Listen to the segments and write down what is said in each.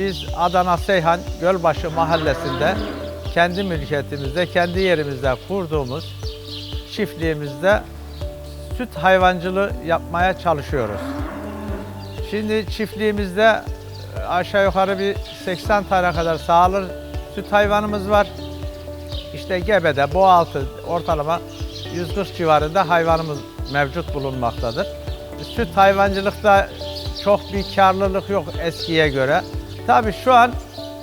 biz Adana Seyhan Gölbaşı mahallesinde kendi mülkiyetimizde, kendi yerimizde kurduğumuz çiftliğimizde süt hayvancılığı yapmaya çalışıyoruz. Şimdi çiftliğimizde e, aşağı yukarı bir 80 tane kadar sağlık süt hayvanımız var. İşte gebede, boğaltı ortalama 140 civarında hayvanımız mevcut bulunmaktadır. Süt hayvancılıkta çok bir karlılık yok eskiye göre. Tabii şu an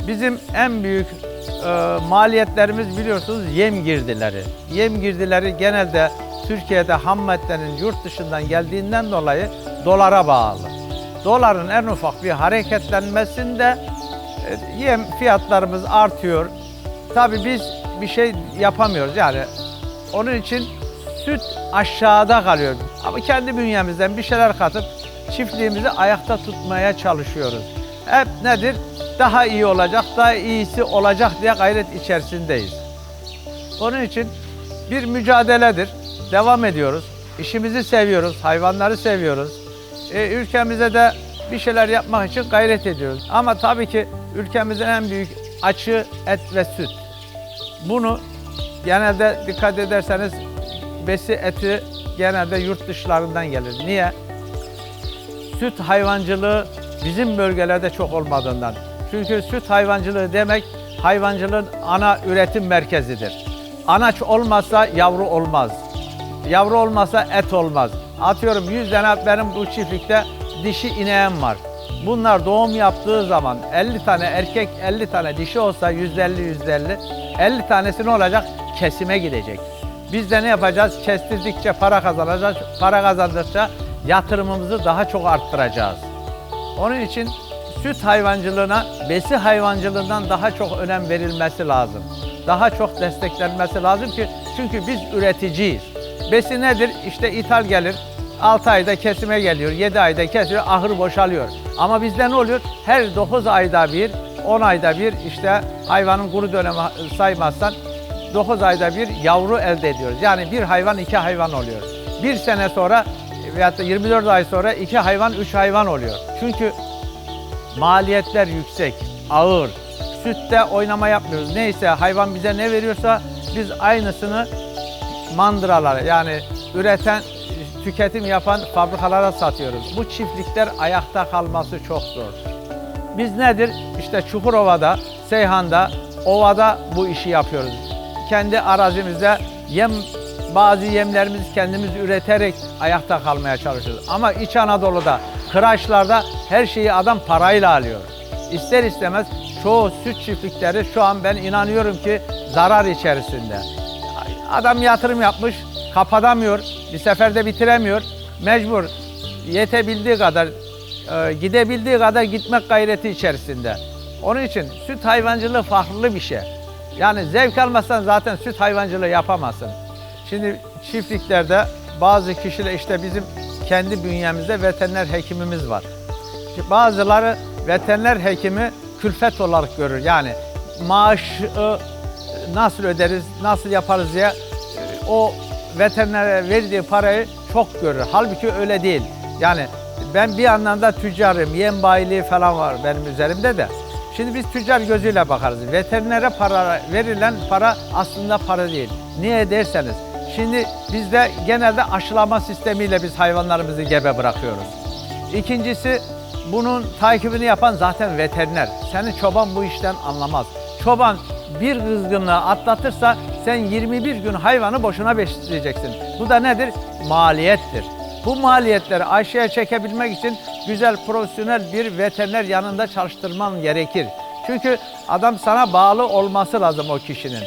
bizim en büyük e, maliyetlerimiz biliyorsunuz yem girdileri. Yem girdileri genelde Türkiye'de ham maddenin yurt dışından geldiğinden dolayı dolara bağlı. Doların en ufak bir hareketlenmesinde e, yem fiyatlarımız artıyor. Tabii biz bir şey yapamıyoruz yani. Onun için süt aşağıda kalıyor. Ama kendi bünyemizden bir şeyler katıp çiftliğimizi ayakta tutmaya çalışıyoruz. Hep nedir? Daha iyi olacak, daha iyisi olacak diye gayret içerisindeyiz. Onun için bir mücadeledir. Devam ediyoruz. İşimizi seviyoruz, hayvanları seviyoruz. E, ülkemize de bir şeyler yapmak için gayret ediyoruz. Ama tabii ki ülkemizin en büyük açığı et ve süt. Bunu genelde dikkat ederseniz besi eti genelde yurt dışlarından gelir. Niye? Süt hayvancılığı bizim bölgelerde çok olmadığından. Çünkü süt hayvancılığı demek hayvancılığın ana üretim merkezidir. Anaç olmazsa yavru olmaz. Yavru olmazsa et olmaz. Atıyorum 100 tane benim bu çiftlikte dişi ineğim var. Bunlar doğum yaptığı zaman 50 tane erkek 50 tane dişi olsa 150 150 50 tanesi ne olacak? Kesime gidecek. Biz de ne yapacağız? Kestirdikçe para kazanacağız. Para kazandıkça yatırımımızı daha çok arttıracağız. Onun için süt hayvancılığına besi hayvancılığından daha çok önem verilmesi lazım. Daha çok desteklenmesi lazım ki çünkü biz üreticiyiz. Besi nedir? İşte ithal gelir. 6 ayda kesime geliyor, 7 ayda kesiyor, ahır boşalıyor. Ama bizde ne oluyor? Her 9 ayda bir, 10 ayda bir işte hayvanın kuru dönemi saymazsan 9 ayda bir yavru elde ediyoruz. Yani bir hayvan iki hayvan oluyor. Bir sene sonra veyahut da 24 ay sonra iki hayvan üç hayvan oluyor. Çünkü maliyetler yüksek, ağır. Sütte oynama yapmıyoruz. Neyse hayvan bize ne veriyorsa biz aynısını mandıralara yani üreten, tüketim yapan fabrikalara satıyoruz. Bu çiftlikler ayakta kalması çok zor. Biz nedir? İşte Çukurova'da, Seyhan'da, Ova'da bu işi yapıyoruz. Kendi arazimizde yem bazı yemlerimizi kendimiz üreterek ayakta kalmaya çalışıyoruz. Ama İç Anadolu'da, kıraçlarda her şeyi adam parayla alıyor. İster istemez çoğu süt çiftlikleri şu an ben inanıyorum ki zarar içerisinde. Adam yatırım yapmış, kapatamıyor, bir seferde bitiremiyor. Mecbur yetebildiği kadar, e, gidebildiği kadar gitmek gayreti içerisinde. Onun için süt hayvancılığı farklı bir şey. Yani zevk almazsan zaten süt hayvancılığı yapamazsın. Şimdi çiftliklerde bazı kişiler işte bizim kendi bünyemizde veteriner hekimimiz var. Şimdi Bazıları veteriner hekimi külfet olarak görür. Yani maaşı nasıl öderiz, nasıl yaparız diye e, o veterinere verdiği parayı çok görür. Halbuki öyle değil. Yani ben bir anlamda tüccarım, yem bayiliği falan var benim üzerimde de. Şimdi biz tüccar gözüyle bakarız. Veterinere para verilen para aslında para değil. Niye derseniz şimdi bizde genelde aşılama sistemiyle biz hayvanlarımızı gebe bırakıyoruz. İkincisi bunun takibini yapan zaten veteriner. Senin çoban bu işten anlamaz. Çoban bir kızgınlığı atlatırsa sen 21 gün hayvanı boşuna besleyeceksin. Bu da nedir? Maliyettir. Bu maliyetleri aşağıya çekebilmek için güzel profesyonel bir veteriner yanında çalıştırman gerekir. Çünkü adam sana bağlı olması lazım o kişinin.